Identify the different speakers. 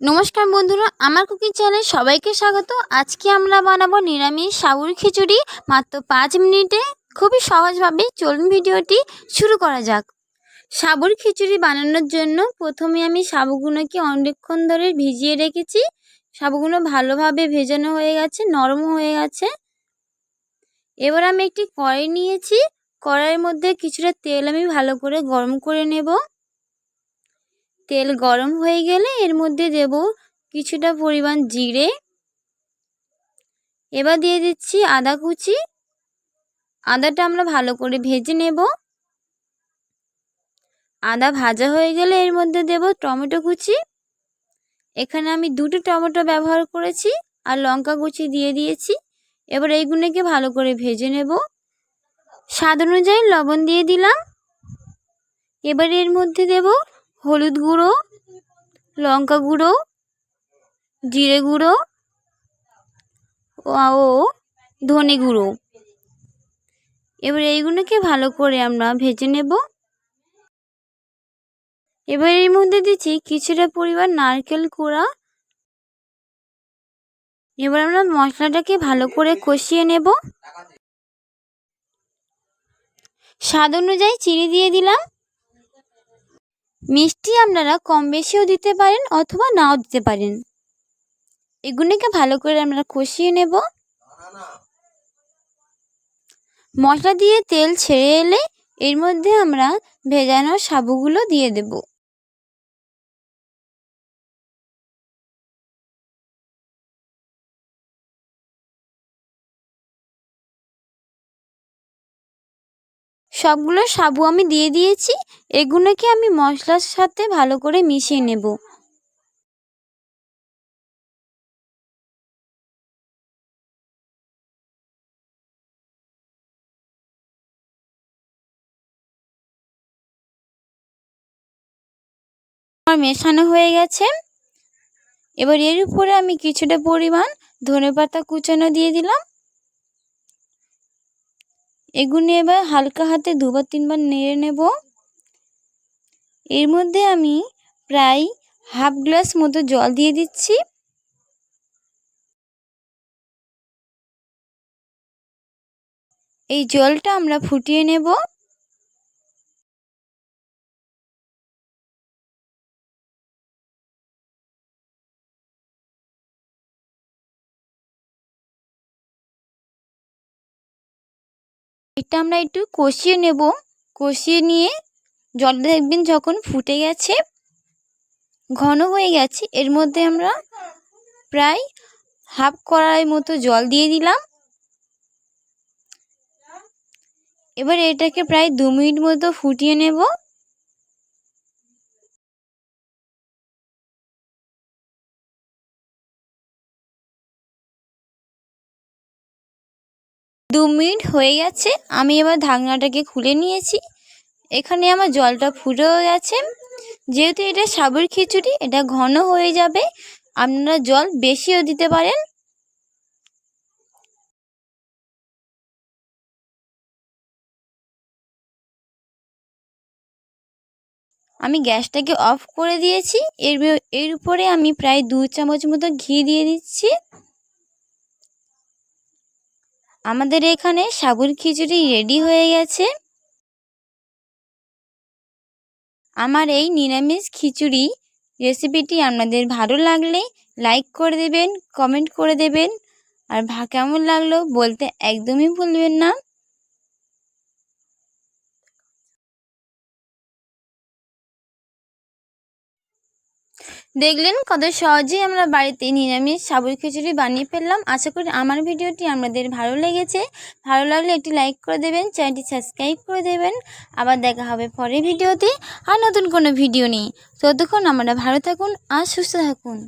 Speaker 1: নমস্কার বন্ধুরা, আমার কুকিং চ্যানেলে সবাইকে স্বাগত। আজকে আমরা বানাবো নিরামিষ সাবুর খিচুড়ি। মাত্র পাঁচ মিনিটে খুবই সহজভাবে চলুন ভিডিওটি শুরু করা যাক। সাবুর খিচুড়ি বানানোর জন্য প্রথমে আমি সাবুগুলোকে অনেকক্ষণ ধরে ভিজিয়ে রেখেছি। সাবুগুলো ভালোভাবে ভেজানো হয়ে গেছে, নরম হয়ে গেছে। এবার আমি একটি কড়াই নিয়েছি। কড়াইয়ের মধ্যে কিছুটা তেল আমি ভালো করে গরম করে নেব। তেল গরম হয়ে গেলে এর মধ্যে দেব কিছুটা পরিমাণ জিরে। এবার দিয়ে দিচ্ছি আদা কুচি। আদাটা আমরা ভালো করে ভেজে নেব। আদা ভাজা হয়ে গেলে এর মধ্যে দেব টমেটো কুচি। এখানে আমি দুটো টমেটো ব্যবহার করেছি আর লঙ্কা কুচি দিয়ে দিয়েছি। এবার এইগুলোকে ভালো করে ভেজে নেব। স্বাদ অনুযায়ী লবণ দিয়ে দিলাম। এবার এর মধ্যে দেব হলুদ গুঁড়ো, লঙ্কা গুঁড়ো, জিরে গুঁড়ো ও ধনে গুঁড়ো। এবার এইগুলোকে ভালো করে আমরা ভেজে নেব। এবার এর মধ্যে দিচ্ছি কিছুটা পরিমাণ নারকেল কুড়া। এবার আমরা মশলাটাকে ভালো করে কষিয়ে নেব। স্বাদ অনুযায়ী চিনি দিয়ে দিলাম। মিষ্টি আপনারা কম বেশিও দিতে পারেন অথবা নাও দিতে পারেন। এগুলোকে ভালো করে আমরা কষিয়ে নেব। মশলা দিয়ে তেল ছেড়ে এলে এর মধ্যে আমরা ভেজানো সাবুগুলো দিয়ে দেব। সবগুলো সাবু আমি দিয়ে দিয়েছি, এগুলোকে আমি মশলার সাথে ভালো করে মিশিয়ে নেব। আমার মেশানো হয়ে গেছে। এবার এর উপরে আমি কিছুটা পরিমাণ ধনে পাতা কুচানো দিয়ে দিলাম। এগুলো এবার হালকা হাতে দুবার তিনবার নেড়ে নেব। এর মধ্যে আমি প্রায় হাফ গ্লাস মতো জল দিয়ে দিচ্ছি। এই জলটা আমরা ফুটিয়ে নেব। এটা আমরা একটু কষিয়ে নেব। কষিয়ে নিয়ে জল দেখবেন যখন ফুটে গেছে, ঘন হয়ে গেছে, এর মধ্যে আমরা প্রায় হাফ কড়াই মতো জল দিয়ে দিলাম। এবার এটাকে প্রায় দু মিনিট মতো ফুটিয়ে নেব। দু মিনিট হয়ে গেছে, আমি এবার ঢাকনাটাকে খুলে নিয়েছি। এখানে আমার জলটা ফুটেও গেছে। যেহেতু এটা সাবুর খিচুড়ি, এটা ঘন হয়ে যাবে। আপনারা জল বেশিও দিতে পারেন। আমি গ্যাসটাকে অফ করে দিয়েছি। এর এর উপরে আমি প্রায় দু চামচ মতো ঘি দিয়ে দিচ্ছি। আমাদের এখানে সাবুর খিচুড়ি রেডি হয়ে গেছে। আমার এই নিরামিষ খিচুড়ি রেসিপিটি আপনাদের ভালো লাগলে লাইক করে দেবেন কমেন্ট করে দেবেন। আর ভা কেমন লাগল বলতে একদমই ভুলবেন না। দেখলেন কত সহজেই আমরা বাড়িতে নিরামিষ সাবুর খিচুড়ি বানিয়ে ফেললাম। আশা করি আমার ভিডিওটি আপনাদের ভালো লেগেছে। ভালো লাগলে একটি লাইক করে দেবেন, চ্যানেলটি সাবস্ক্রাইব করে দেবেন। আবার দেখা হবে পরের ভিডিওতে আর নতুন কোনো ভিডিও নেই ততক্ষণ আমরা ভালো থাকুন আর সুস্থ থাকুন।